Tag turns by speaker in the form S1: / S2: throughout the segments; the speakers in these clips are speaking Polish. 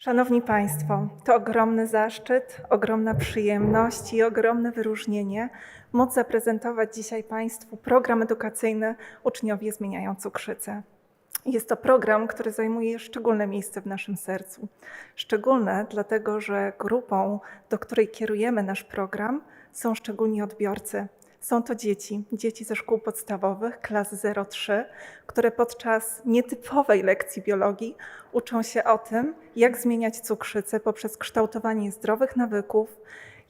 S1: Szanowni Państwo, to ogromny zaszczyt, ogromna przyjemność i ogromne wyróżnienie móc zaprezentować dzisiaj Państwu program edukacyjny Uczniowie Zmieniają Cukrzycę. Jest to program, który zajmuje szczególne miejsce w naszym sercu. Szczególne dlatego, że grupą, do której kierujemy nasz program, są szczególni odbiorcy. Są to dzieci, dzieci ze szkół podstawowych, klas 0-3, które podczas nietypowej lekcji biologii uczą się o tym, jak zmieniać cukrzycę poprzez kształtowanie zdrowych nawyków,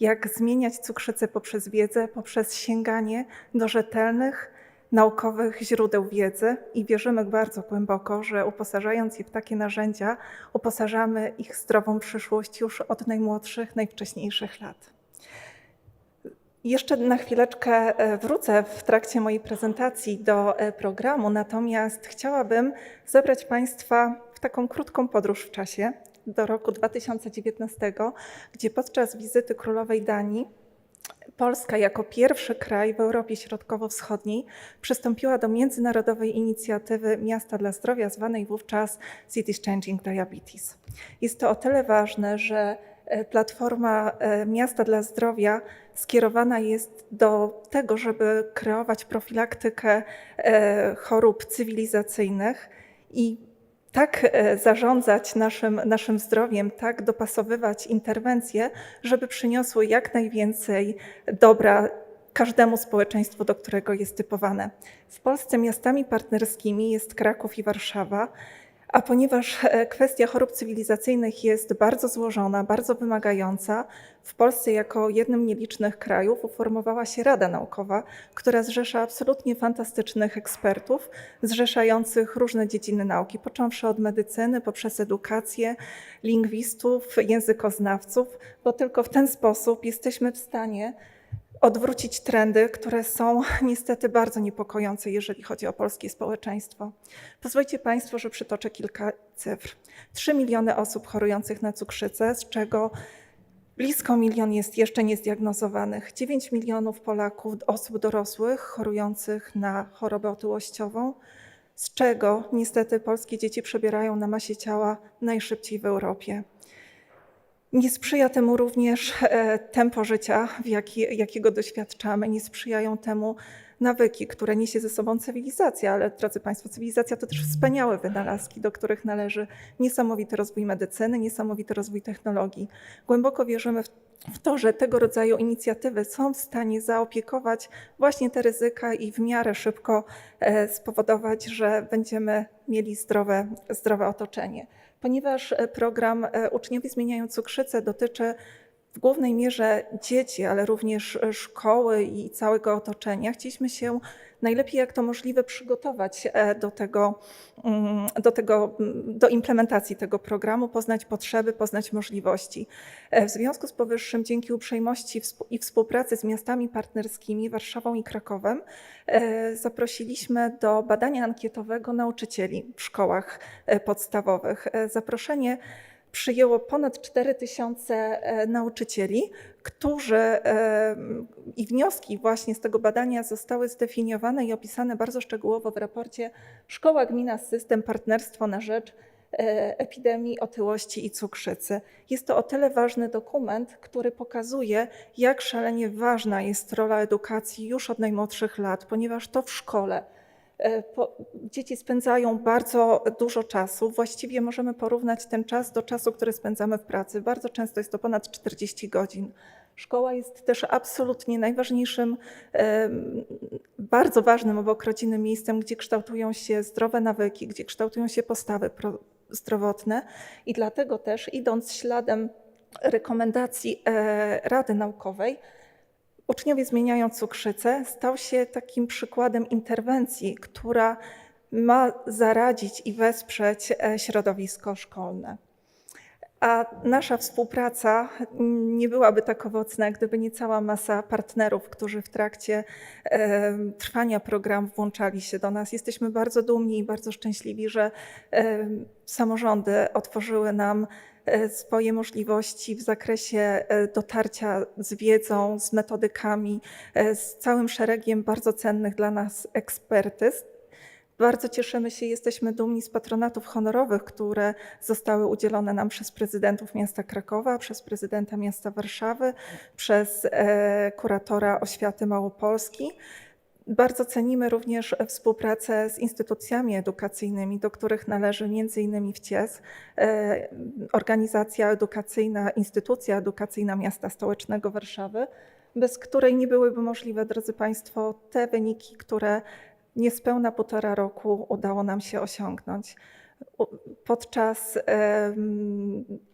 S1: jak zmieniać cukrzycę poprzez wiedzę, poprzez sięganie do rzetelnych, naukowych źródeł wiedzy i wierzymy bardzo głęboko, że uposażając je w takie narzędzia, uposażamy ich zdrową przyszłość już od najmłodszych, najwcześniejszych lat. Jeszcze na chwileczkę e, wrócę w trakcie mojej prezentacji do e, programu, natomiast chciałabym zabrać Państwa w taką krótką podróż w czasie do roku 2019, gdzie podczas wizyty królowej Danii Polska jako pierwszy kraj w Europie Środkowo-Wschodniej przystąpiła do międzynarodowej inicjatywy Miasta dla Zdrowia, zwanej wówczas Cities Changing Diabetes. Jest to o tyle ważne, że Platforma e, Miasta dla Zdrowia skierowana jest do tego, żeby kreować profilaktykę e, chorób cywilizacyjnych i tak e, zarządzać naszym, naszym zdrowiem, tak dopasowywać interwencje, żeby przyniosły jak najwięcej dobra każdemu społeczeństwu, do którego jest typowane. W Polsce miastami partnerskimi jest Kraków i Warszawa. A ponieważ e, kwestia chorób cywilizacyjnych jest bardzo złożona, bardzo wymagająca, w Polsce jako jednym nielicznych krajów uformowała się Rada Naukowa, która zrzesza absolutnie fantastycznych ekspertów, zrzeszających różne dziedziny nauki, począwszy od medycyny, poprzez edukację, lingwistów, językoznawców, bo tylko w ten sposób jesteśmy w stanie odwrócić trendy, które są niestety bardzo niepokojące, jeżeli chodzi o polskie społeczeństwo. Pozwólcie Państwo, że przytoczę kilka cyfr. 3 miliony osób chorujących na cukrzycę, z czego blisko milion jest jeszcze niezdiagnozowanych. 9 milionów Polaków, osób dorosłych chorujących na chorobę otyłościową, z czego niestety polskie dzieci przebierają na masie ciała najszybciej w Europie. Nie sprzyja temu również e, tempo życia, jaki, jakiego doświadczamy, nie sprzyjają temu nawyki, które niesie ze sobą cywilizacja, ale drodzy Państwo, cywilizacja to też wspaniałe wynalazki, do których należy niesamowity rozwój medycyny, niesamowity rozwój technologii. Głęboko wierzymy w, w to, że tego rodzaju inicjatywy są w stanie zaopiekować właśnie te ryzyka i w miarę szybko e, spowodować, że będziemy mieli zdrowe, zdrowe otoczenie. Ponieważ e, program e, Uczniowie Zmieniają Cukrzycę dotyczy w głównej mierze dzieci, ale również e, szkoły i całego otoczenia. Chcieliśmy się najlepiej jak to możliwe przygotować do tego, mm, do, tego, mm, do implementacji tego programu, poznać potrzeby, poznać możliwości. W związku z powyższym, dzięki uprzejmości i współpracy z miastami partnerskimi, Warszawą i Krakowem, zaprosiliśmy do badania ankietowego nauczycieli w szkołach podstawowych. Zaproszenie przyjęło ponad 4 tysiące e, nauczycieli, którzy e, i wnioski właśnie z tego badania zostały zdefiniowane i opisane bardzo szczegółowo w raporcie Szkoła Gmina System Partnerstwo na rzecz e, epidemii otyłości i cukrzycy. Jest to o tyle ważny dokument, który pokazuje, jak szalenie ważna jest rola edukacji już od najmłodszych lat, ponieważ to w szkole dzieci spędzają bardzo dużo czasu. Właściwie możemy porównać ten czas do czasu, który spędzamy w pracy. Bardzo często jest to ponad 40 godzin. Szkoła jest też absolutnie najważniejszym, bardzo ważnym obok rodziny miejscem, gdzie kształtują się zdrowe nawyki, gdzie kształtują się postawy zdrowotne i dlatego też idąc śladem rekomendacji e, Rady Naukowej, Uczniowie zmieniają cukrzycę stał się takim przykładem interwencji, która ma zaradzić i wesprzeć e, środowisko szkolne. A nasza współpraca nie byłaby tak owocna, gdyby nie cała masa partnerów, którzy w trakcie e, trwania programu włączali się do nas. Jesteśmy bardzo dumni i bardzo szczęśliwi, że e, samorządy otworzyły nam swoje możliwości w zakresie e, dotarcia z wiedzą, z metodykami, e, z całym szeregiem bardzo cennych dla nas ekspertyz. Bardzo cieszymy się jesteśmy dumni z patronatów honorowych, które zostały udzielone nam przez prezydentów miasta Krakowa, przez prezydenta miasta Warszawy, przez e, kuratora oświaty Małopolski. Bardzo cenimy również współpracę z instytucjami edukacyjnymi, do których należy m.in. WCIES, e, organizacja edukacyjna, instytucja edukacyjna miasta stołecznego Warszawy, bez której nie byłyby możliwe, drodzy Państwo, te wyniki, które niespełna półtora roku udało nam się osiągnąć. Podczas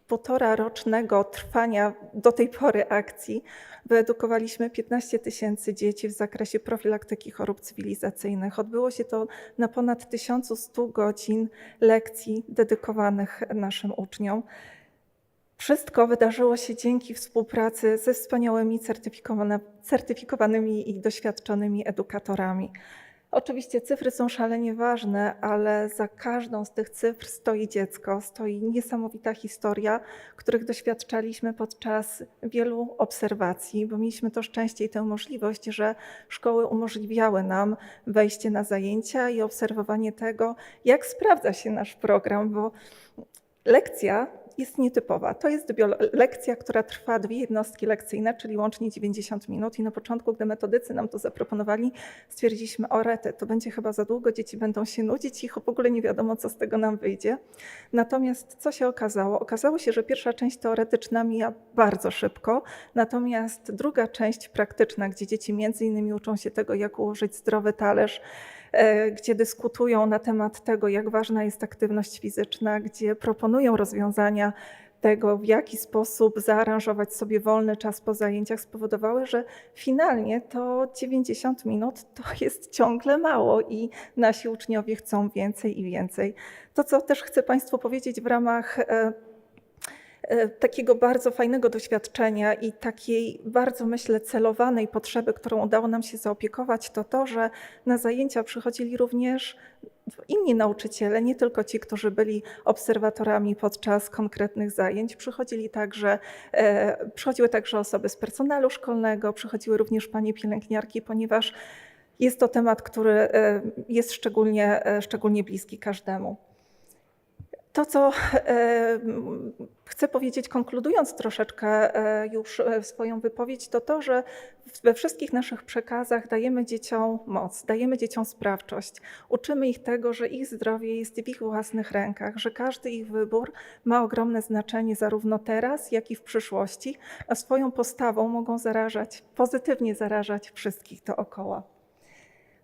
S1: półtora rocznego trwania do tej pory akcji wyedukowaliśmy 15 tysięcy dzieci w zakresie profilaktyki chorób cywilizacyjnych. Odbyło się to na ponad 1100 godzin lekcji dedykowanych naszym uczniom. Wszystko wydarzyło się dzięki współpracy ze wspaniałymi certyfikowanymi i doświadczonymi edukatorami. Oczywiście cyfry są szalenie ważne, ale za każdą z tych cyfr stoi dziecko, stoi niesamowita historia, których doświadczaliśmy podczas wielu obserwacji, bo mieliśmy to szczęście i tę możliwość, że szkoły umożliwiały nam wejście na zajęcia i obserwowanie tego, jak sprawdza się nasz program, bo lekcja jest nietypowa. To jest lekcja, która trwa dwie jednostki lekcyjne, czyli łącznie 90 minut. I na początku, gdy metodycy nam to zaproponowali, stwierdziliśmy, o rety, to będzie chyba za długo, dzieci będą się nudzić i w ogóle nie wiadomo, co z tego nam wyjdzie. Natomiast co się okazało? Okazało się, że pierwsza część teoretyczna mija bardzo szybko, natomiast druga część praktyczna, gdzie dzieci między innymi uczą się tego, jak ułożyć zdrowy talerz, gdzie dyskutują na temat tego, jak ważna jest aktywność fizyczna, gdzie proponują rozwiązania tego, w jaki sposób zaaranżować sobie wolny czas po zajęciach, spowodowały, że finalnie to 90 minut to jest ciągle mało i nasi uczniowie chcą więcej i więcej. To, co też chcę Państwu powiedzieć w ramach e, e, takiego bardzo fajnego doświadczenia i takiej bardzo, myślę, celowanej potrzeby, którą udało nam się zaopiekować, to to, że na zajęcia przychodzili również inni nauczyciele, nie tylko ci, którzy byli obserwatorami podczas konkretnych zajęć. Przychodzili także, e, przychodziły także osoby z personelu szkolnego, przychodziły również panie pielęgniarki, ponieważ jest to temat, który e, jest szczególnie, e, szczególnie bliski każdemu. To, co e, chcę powiedzieć, konkludując troszeczkę e, już e, swoją wypowiedź, to to, że we wszystkich naszych przekazach dajemy dzieciom moc, dajemy dzieciom sprawczość. Uczymy ich tego, że ich zdrowie jest w ich własnych rękach, że każdy ich wybór ma ogromne znaczenie zarówno teraz, jak i w przyszłości, a swoją postawą mogą zarażać, pozytywnie zarażać wszystkich dookoła.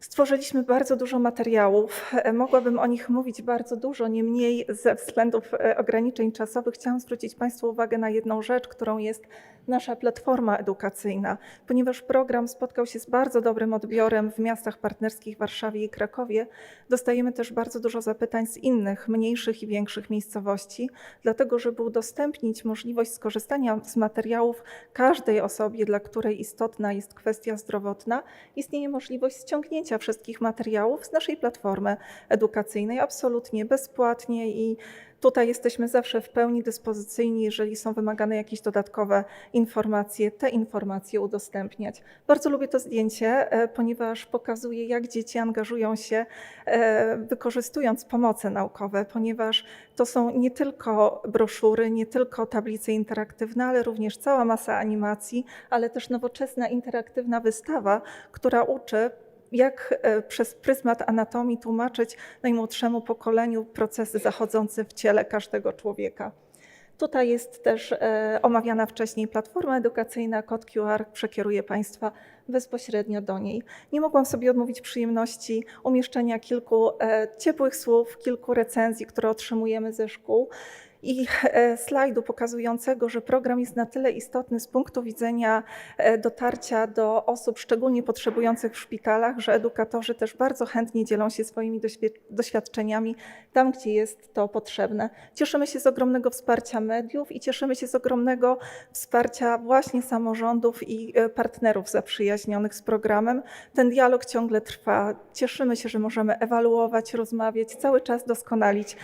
S1: Stworzyliśmy bardzo dużo materiałów. E, Mogłabym o nich mówić bardzo dużo, niemniej ze względów e, ograniczeń czasowych chciałam zwrócić Państwu uwagę na jedną rzecz, którą jest nasza platforma edukacyjna, ponieważ program spotkał się z bardzo dobrym odbiorem w miastach partnerskich Warszawie i Krakowie. Dostajemy też bardzo dużo zapytań z innych, mniejszych i większych miejscowości, dlatego żeby udostępnić możliwość skorzystania z materiałów każdej osobie, dla której istotna jest kwestia zdrowotna, istnieje możliwość ściągnięcia wszystkich materiałów z naszej platformy edukacyjnej absolutnie bezpłatnie i tutaj jesteśmy zawsze w pełni dyspozycyjni, jeżeli są wymagane jakieś dodatkowe informacje, te informacje udostępniać. Bardzo lubię to zdjęcie, e, ponieważ pokazuje, jak dzieci angażują się, e, wykorzystując pomoce naukowe, ponieważ to są nie tylko broszury, nie tylko tablice interaktywne, ale również cała masa animacji, ale też nowoczesna interaktywna wystawa, która uczy jak e, przez pryzmat anatomii tłumaczyć najmłodszemu pokoleniu procesy zachodzące w ciele każdego człowieka. Tutaj jest też e, omawiana wcześniej platforma edukacyjna, kod QR przekieruje Państwa bezpośrednio do niej. Nie mogłam sobie odmówić przyjemności umieszczenia kilku e, ciepłych słów, kilku recenzji, które otrzymujemy ze szkół i e, slajdu pokazującego, że program jest na tyle istotny z punktu widzenia e, dotarcia do osób szczególnie potrzebujących w szpitalach, że edukatorzy też bardzo chętnie dzielą się swoimi doświadczeniami tam, gdzie jest to potrzebne. Cieszymy się z ogromnego wsparcia mediów i cieszymy się z ogromnego wsparcia właśnie samorządów i e, partnerów zaprzyjaźnionych z programem. Ten dialog ciągle trwa. Cieszymy się, że możemy ewaluować, rozmawiać, cały czas doskonalić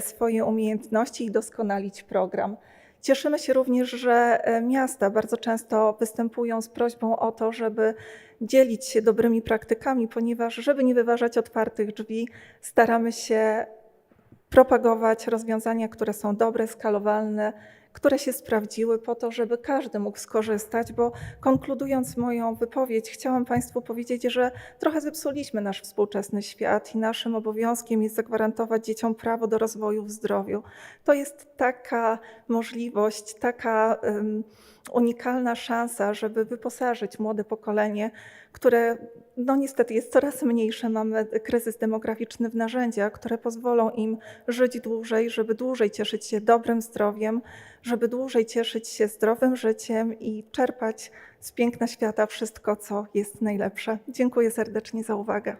S1: swoje umiejętności i doskonalić program. Cieszymy się również, że e, miasta bardzo często występują z prośbą o to, żeby dzielić się dobrymi praktykami, ponieważ, żeby nie wyważać otwartych drzwi, staramy się propagować rozwiązania, które są dobre, skalowalne, które się sprawdziły, po to, żeby każdy mógł skorzystać, bo konkludując moją wypowiedź, chciałam Państwu powiedzieć, że trochę zepsuliśmy nasz współczesny świat i naszym obowiązkiem jest zagwarantować dzieciom prawo do rozwoju w zdrowiu. To jest taka możliwość, taka um, unikalna szansa, żeby wyposażyć młode pokolenie, które no niestety jest coraz mniejsze. Mamy kryzys demograficzny w narzędzia, które pozwolą im żyć dłużej, żeby dłużej cieszyć się dobrym zdrowiem, żeby dłużej cieszyć się zdrowym życiem i czerpać z piękna świata wszystko, co jest najlepsze. Dziękuję serdecznie za uwagę.